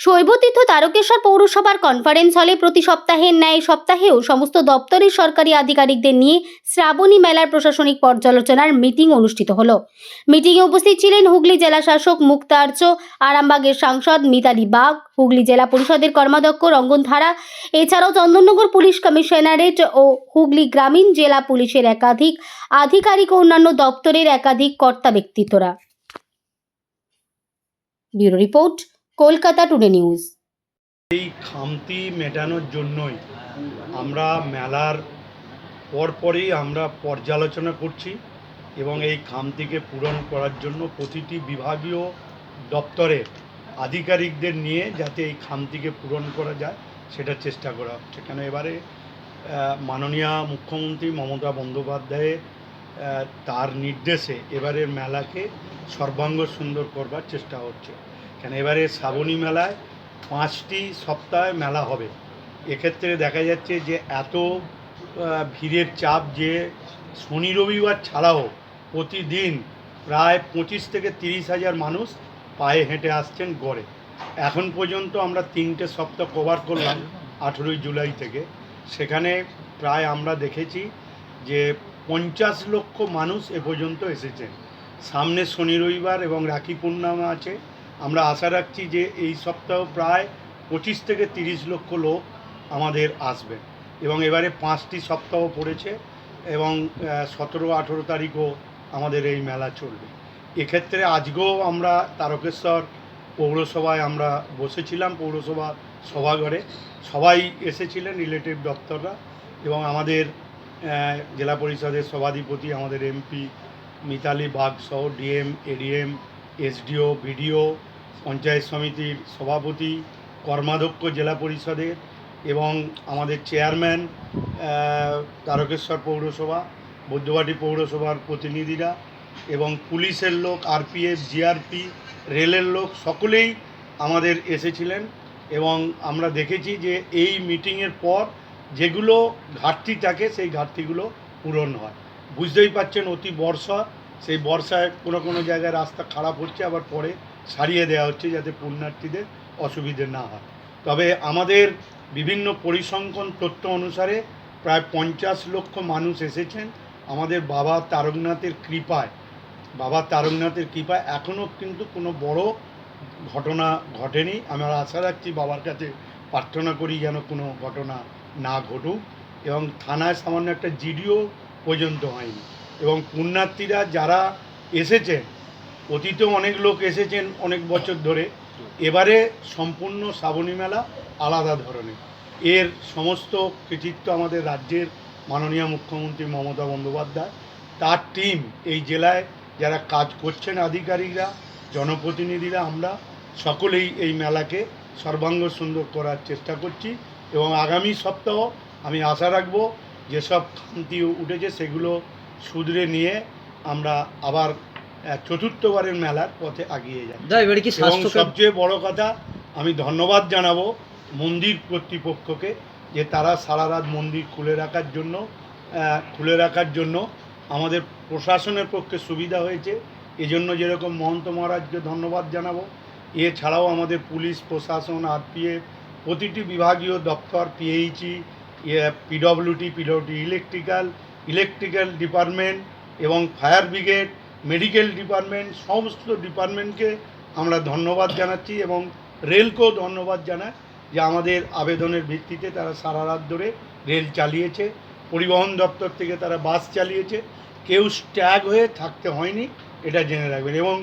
শৈবতীর্থ তারকেশ্বর পৌরসভার কনফারেন্স হলে প্রতি সপ্তাহের ন্যায় সপ্তাহেও সমস্ত দপ্তরের সরকারি আধিকারিকদের নিয়ে শ্রাবণী মেলার প্রশাসনিক পর্যালোচনার মিটিং অনুষ্ঠিত হলো। মিটিংয়ে উপস্থিত ছিলেন হুগলি জেলা শাসক মুক্তার্চ, আরামবাগের সাংসদ মিতালি বাগ, হুগলি জেলা পরিষদের কর্মাধ্যক্ষ রঙ্গন ধারা, এছাড়াও চন্দননগর পুলিশ কমিশনারেট ও হুগলি গ্রামীণ জেলা পুলিশের একাধিক আধিকারিক ও অন্যান্য দপ্তরের একাধিক কর্তা ব্যক্তিত্বরা। Bureau report Kolkata today news. এই খামতি মেটানোর জন্যই আমরা মেলার পরপরই আমরা পর্যালোচনা করছি এবং এই খামতিকে পূরণ করার জন্য প্রতিটি বিভাগীয় দপ্তরের আধিকারিকদের নিয়ে যাতে এই খামতিকে পূরণ করা যায় সেটা চেষ্টা করা হচ্ছে। কেন এবারে মাননীয় মুখ্যমন্ত্রী মমতা বন্দ্যোপাধ্যায়ের তার নির্দেশে এবারের মেলাকে সর্বাঙ্গ সুন্দর করবার চেষ্টা হচ্ছে। কেন এবারে শ্রাবণী মেলায় পাঁচটি সপ্তাহে মেলা হবে। এক্ষেত্রে দেখা যাচ্ছে যে এত ভিড়ের চাপ যে শনি রবিবার ছাড়াও প্রতিদিন প্রায় পঁচিশ থেকে তিরিশ হাজার মানুষ পায়ে হেঁটে আসছেন গড়ে। এখন পর্যন্ত আমরা তিনটে সপ্তাহ কভার করলাম আঠেরোই জুলাই থেকে। সেখানে প্রায় আমরা দেখেছি যে পঞ্চাশ লক্ষ মানুষ এ পর্যন্ত এসেছেন। সামনে শনি রবিবার এবং রাখি পূর্ণিমা আছে। আমরা আশা রাখছি যে এই সপ্তাহ প্রায় পঁচিশ থেকে তিরিশ লক্ষ লোক আমাদের আসবে। এবং এবারে পাঁচটি সপ্তাহ পড়েছে এবং সতেরো, আঠেরো তারিখও আমাদের এই মেলা চলবে। এক্ষেত্রে আজকেও আমরা তারকেশ্বর পৌরসভায় আমরা বসেছিলাম, পৌরসভা সভাঘরে। সবাই এসেছিলেন, রিলেটিভ দপ্তররা এবং আমাদের জেলা পরিষদের সভাধিপতি, আমাদের এমপি মিতালি বাগ সহ DM, ADM, SDO, BDO panchayat সমিতির সভাপতি, কর্মাধ্যক্ষ, জেলা পরিষদের এবং আমাদের চেয়ারম্যান তারকেশ্বর পৌরসভা, বৈদ্যবাটি পৌরসভার প্রতিনিধিরা এবং পুলিশের লোক, আরপিএফ, জিআরপি, রেলের লোক সকলেই আমাদের এসেছিলেন এবং আমরা দেখেছি যে এই মিটিংয়ের পর যেগুলো ঘাটতি থাকে সেই ঘাটতিগুলো পূরণ হয়। বুঝতেই পাচ্ছেন অতি বর্ষা, সেই বর্ষায় কোনো কোনো জায়গায় রাস্তা খারাপ হচ্ছে, আবার পরে সারিয়ে দেওয়া হচ্ছে যাতে পুণ্যার্থীদের অসুবিধে না হয়। তবে আমাদের বিভিন্ন পরিসংখ্যান তথ্য অনুসারে প্রায় পঞ্চাশ লক্ষ মানুষ এসেছেন। আমাদের বাবা তারকনাথের কৃপায়, বাবা তারকনাথের কৃপায় এখনও কিন্তু কোনো বড় ঘটনা ঘটেনি। আমরা আশা রাখছি বাবার কাছে প্রার্থনা করি যেন কোনো ঘটনা না ঘটুক এবং থানায় সামান্য একটা জিডিও পর্যন্ত হয়নি। এবং পুণ্যার্থীরা যারা এসেছেন অতীতেও অনেক লোক এসেছেন অনেক বছর ধরে। এবারে সম্পূর্ণ শ্রাবণী মেলা আলাদা ধরনের। এর সমস্ত কৃতিত্ব আমাদের রাজ্যের মাননীয় মুখ্যমন্ত্রী মমতা বন্দ্যোপাধ্যায়। তার টিম এই জেলায় যারা কাজ করছেন আধিকারিকরা, জনপ্রতিনিধিরা, আমরা সকলেই এই মেলাকে সর্বাঙ্গ সুন্দর করার চেষ্টা করছি এবং আগামী সপ্তাহ আমি আশা রাখব যেসব খান্তি উঠেছে সেগুলো শুধরে নিয়ে আমরা আবার চতুর্থবারের মেলার পথে দা কি এবং সবচেয়ে বড় কথা আমি ধন্যবাদ জানাব মন্দির কর্তৃপক্ষকে যে তারা সারা রাত মন্দির খুলে রাখার জন্য খুলে রাখার জন্য আমাদের প্রশাসনের পক্ষে সুবিধা হয়েছে। এজন্য যেরকম মহন্ত মহারাজকে ধন্যবাদ জানাব। এছাড়াও আমাদের পুলিশ প্রশাসন আরপিএফ প্রতিটি বিভাগীয় দপ্তর PHE PWD PWD electrical electrical department এবং ফায়ার ব্রিগেড মেডিকেল ডিপার্টমেন্ট, সমস্ত ডিপার্টমেন্টকে আমরা ধন্যবাদ জানাচ্ছি এবং রেলকেও ধন্যবাদ জানাই যে আমাদের আবেদনের ভিত্তিতে তারা সারা রাত ধরে রেল চালিয়েছে, পরিবহন দপ্তর থেকে তারা বাস চালিয়েছে, কেউ স্ট্যাগ হয়ে থাকতে হয়নি, এটা জেনে রাখবেন। এবং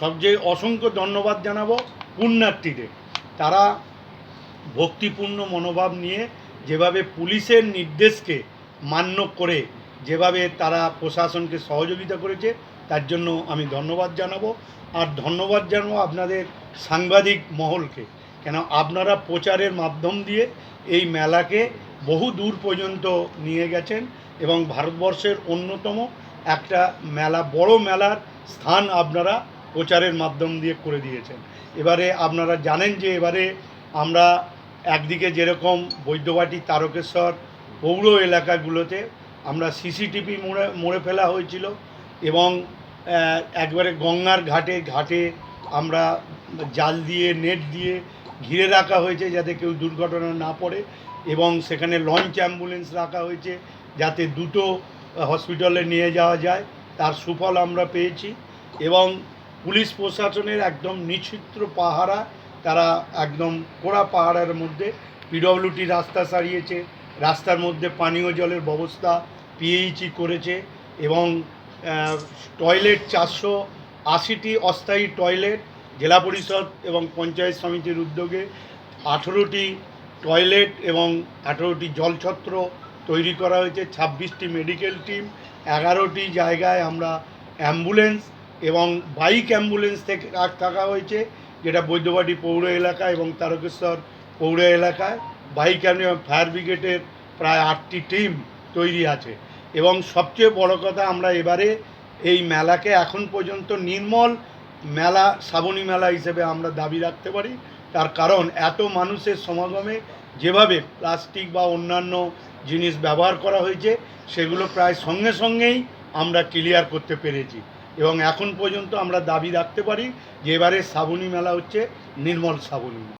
সবচেয়ে অসংখ্য ধন্যবাদ জানাব পুণ্যার্থীদের। তারা ভক্তিপূর্ণ মনোভাব নিয়ে যেভাবে পুলিশের নির্দেশকে মান্য করে, যেভাবে তারা প্রশাসনকে সহযোগিতা করেছে তার জন্য আমি ধন্যবাদ জানাব। আর ধন্যবাদ জানাব আপনাদের সাংবাদিক মহলকে। কেন আপনারা প্রচারের মাধ্যম দিয়ে এই মেলাকে বহু দূর পর্যন্ত নিয়ে গেছেন এবং ভারতবর্ষের অন্যতম একটা মেলা, বড় মেলার স্থান আপনারা প্রচারের মাধ্যম দিয়ে করে দিয়েছেন। এবারে আপনারা জানেন যে এবারে আমরা একদিকে যেরকম বৈদ্যবাটি তারকেশ্বর পৌর এলাকাগুলোতে আমরা সিসিটিভি মোড়ে মোড়ে ফেলা হয়েছিল এবং একবারে গঙ্গার ঘাটে ঘাটে আমরা জাল দিয়ে, নেট দিয়ে ঘিরে রাখা হয়েছে যাতে কেউ দুর্ঘটনা না পড়ে এবং সেখানে লঞ্চ অ্যাম্বুলেন্স রাখা হয়েছে যাতে দুটো হসপিটালে নিয়ে যাওয়া যায়। তার সুফল আমরা পেয়েছি এবং পুলিশ প্রশাসনের একদম নিশ্চিত্র পাহারা, তারা একদম কোড়া পাহাড়ের মধ্যে পিডব্লিউটি রাস্তা সারিয়েছে। রাস্তার মধ্যে পানীয় জলের ব্যবস্থা পিএইচই করেছে এবং টয়লেট চারশো আশিটি অস্থায়ী টয়লেট জেলা পরিষদ এবং পঞ্চায়েত সমিতির উদ্যোগে আঠেরোটি টয়লেট এবং আঠেরোটি জলছত্র তৈরি করা হয়েছে, ছাব্বিশটি মেডিকেল টিম, এগারোটি জায়গায় আমরা অ্যাম্বুলেন্স এবং বাইক অ্যাম্বুলেন্স থেকে থাকা হয়েছে, যেটা বৈদ্যবাটি পৌর এলাকা এবং তারকেশ্বর পৌর এলাকায়। বাইক ফায়ার ব্রিগেডের প্রায় আটটি টিম তৈরি আছে। এবং সবচেয়ে বড় কথা আমরা এবারে এই মেলাকে এখন পর্যন্ত নির্মল মেলা, শ্রাবণী মেলা হিসেবে আমরা দাবি রাখতে পারি। তার কারণ এত মানুষের সমাগমে যেভাবে প্লাস্টিক বা অন্যান্য জিনিস ব্যবহার করা হয়েছে, সেগুলো প্রায় সঙ্গে সঙ্গেই আমরা ক্লিয়ার করতে পেরেছি। এবং এখন পর্যন্ত আমরা দাবি রাখতে পারি যে এবারে শ্রাবণী মেলা হচ্ছে নির্মল শ্রাবণী।